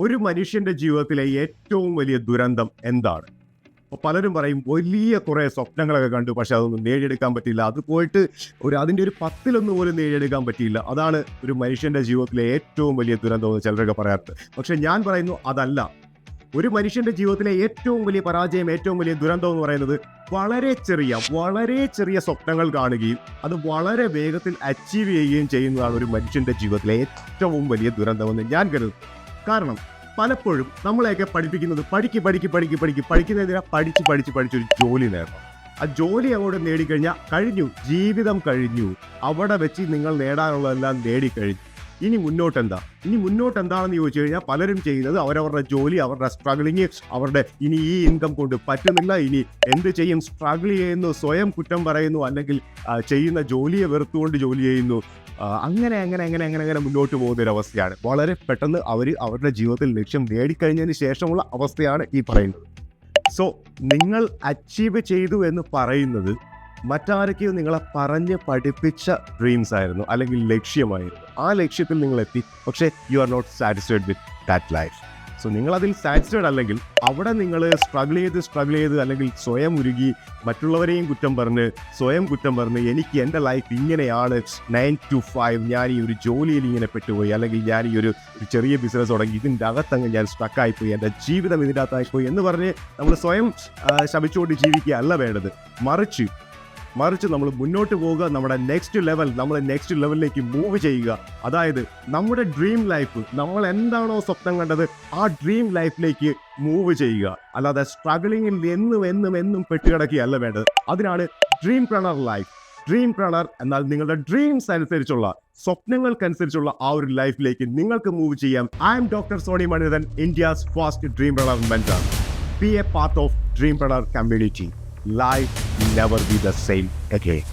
ഒരു മനുഷ്യന്റെ ജീവിതത്തിലെ ഏറ്റവും വലിയ ദുരന്തം എന്താണ്? അപ്പോൾ പലരും പറയും വലിയ കുറേ സ്വപ്നങ്ങളൊക്കെ കണ്ടു പക്ഷെ അതൊന്നും നേടിയെടുക്കാൻ പറ്റില്ല അത് പോയിട്ട് ഒരു അതിന്റെ ഒരു പത്തിലൊന്നും പോലും നേടിയെടുക്കാൻ പറ്റിയില്ല. അതാണ് ഒരു മനുഷ്യന്റെ ജീവിതത്തിലെ ഏറ്റവും വലിയ ദുരന്തം എന്ന് ചിലരൊക്കെ പറയാറുണ്ട്. പക്ഷെ ഞാൻ പറയുന്നു അതല്ല. ഒരു മനുഷ്യന്റെ ജീവിതത്തിലെ ഏറ്റവും വലിയ പരാജയം ഏറ്റവും വലിയ ദുരന്തം എന്ന് പറയുന്നത് വളരെ ചെറിയ വളരെ ചെറിയ സ്വപ്നങ്ങൾ കാണുകയും അത് വളരെ വേഗത്തിൽ അച്ചീവ് ചെയ്യുകയും ചെയ്യുന്നതാണ് ഒരു മനുഷ്യന്റെ ജീവിതത്തിലെ ഏറ്റവും വലിയ ദുരന്തമെന്ന് ഞാൻ കരുതുന്നു. കാരണം പലപ്പോഴും നമ്മളെയൊക്കെ പഠിപ്പിക്കുന്നത് പഠിക്ക് പഠിക്ക് പഠിക്ക് പഠിക്ക് പഠിക്കുന്നതിനാ പഠിച്ച് പഠിച്ച് പഠിച്ചൊരു ജോലി നേടണം. ആ ജോലി അങ്ങോട്ട് നേടിക്കഴിഞ്ഞാൽ കഴിഞ്ഞു ജീവിതം കഴിഞ്ഞു. അവിടെ വെച്ച് നിങ്ങൾ നേടാനുള്ളതെല്ലാം നേടിക്കഴിഞ്ഞു. ഇനി മുന്നോട്ട് എന്താ ഇനി മുന്നോട്ട് എന്താണെന്ന് ചോദിച്ചു കഴിഞ്ഞാൽ പലരും ചെയ്യുന്നത് അവരവരുടെ ജോലി അവരുടെ സ്ട്രഗിളിങ് അവരുടെ ഇനി ഈ ഇൻകം കൊണ്ട് പറ്റുന്നില്ല ഇനി എന്ത് ചെയ്യും? സ്ട്രഗിൾ ചെയ്യുന്നു സ്വയം കുറ്റം പറയുന്നു അല്ലെങ്കിൽ ചെയ്യുന്ന ജോലിയെ വെറുത്തുകൊണ്ട് ജോലി ചെയ്യുന്നു. അങ്ങനെ അങ്ങനെ അങ്ങനെ അങ്ങനെ അങ്ങനെ മുന്നോട്ട് പോകുന്ന ഒരു അവസ്ഥയാണ് വളരെ പെട്ടെന്ന് അവർ അവരുടെ ജീവിതത്തിൽ ലക്ഷ്യം നേടിക്കഴിഞ്ഞതിന് ശേഷമുള്ള അവസ്ഥയാണ് ഈ പറയുന്നത്. സോ നിങ്ങൾ അച്ചീവ് ചെയ്തു എന്ന് പറയുന്നത് മറ്റാരൊക്കെയോ നിങ്ങളെ പറഞ്ഞ് പഠിപ്പിച്ച ഡ്രീംസ് ആയിരുന്നു അല്ലെങ്കിൽ ലക്ഷ്യമായിരുന്നു. ആ ലക്ഷ്യത്തിൽ നിങ്ങൾ എത്തി പക്ഷേ you are not satisfied with that life so നിങ്ങൾ അതിൽ സാറ്റിസ്ഫൈഡ് അല്ലെങ്കിൽ അവിടെ നിങ്ങൾ സ്ട്രഗിൾ ചെയ്ത് സ്ട്രഗിൾ ചെയ്ത് അല്ലെങ്കിൽ സ്വയം ഉരുകി മറ്റുള്ളവരെയും കുറ്റം പറഞ്ഞ് സ്വയം കുറ്റം പറഞ്ഞ് എനിക്ക് എന്റെ ലൈഫ് ഇങ്ങനെയാണ് നയൻ ടു ഫൈവ് ഞാൻ ഈ ഒരു ജോലിയിൽ ഇങ്ങനെ പെട്ടുപോയി അല്ലെങ്കിൽ ഞാൻ ഈ ഒരു ചെറിയ ബിസിനസ് തുടങ്ങി. ഇതിന്റെ അകത്തങ്ങ് ഞാൻ സ്ട്രക്കായിപ്പോയി എന്റെ ജീവിതം ഇതിന്റെ അകത്തായിപ്പോയി എന്ന് പറഞ്ഞ് നമ്മൾ സ്വയം ശപിച്ചുകൊണ്ട് ജീവിക്കുക അല്ല വേണ്ടത്. മറിച്ച് മറിച്ച് നമ്മൾ മുന്നോട്ട് പോവുക നമ്മുടെ നെക്സ്റ്റ് ലെവൽ നമ്മൾ നെക്സ്റ്റ് ലെവലിലേക്ക് മൂവ് ചെയ്യുക. അതായത് നമ്മുടെ ഡ്രീം ലൈഫ് നമ്മൾ എന്താണോ സ്വപ്നം കണ്ടത് ആ ഡ്രീം ലൈഫിലേക്ക് മൂവ് ചെയ്യുക. അല്ലാതെ സ്ട്രഗിളിങ്ങിൽ എന്നും എന്നും എന്നും പെട്ടുകിടക്കുകയല്ല വേണ്ടത്. അതിനാണ് dreampreneur life dreampreneur എന്നാൽ നിങ്ങളുടെ ഡ്രീംസ് അനുസരിച്ചുള്ള സ്വപ്നങ്ങൾക്കനുസരിച്ചുള്ള ആ ഒരു ലൈഫിലേക്ക് നിങ്ങൾക്ക് മൂവ് ചെയ്യാം. I'm doctor Soni Manithan India's first dreampreneur mentor a part of dreampreneur community Life never be the same again.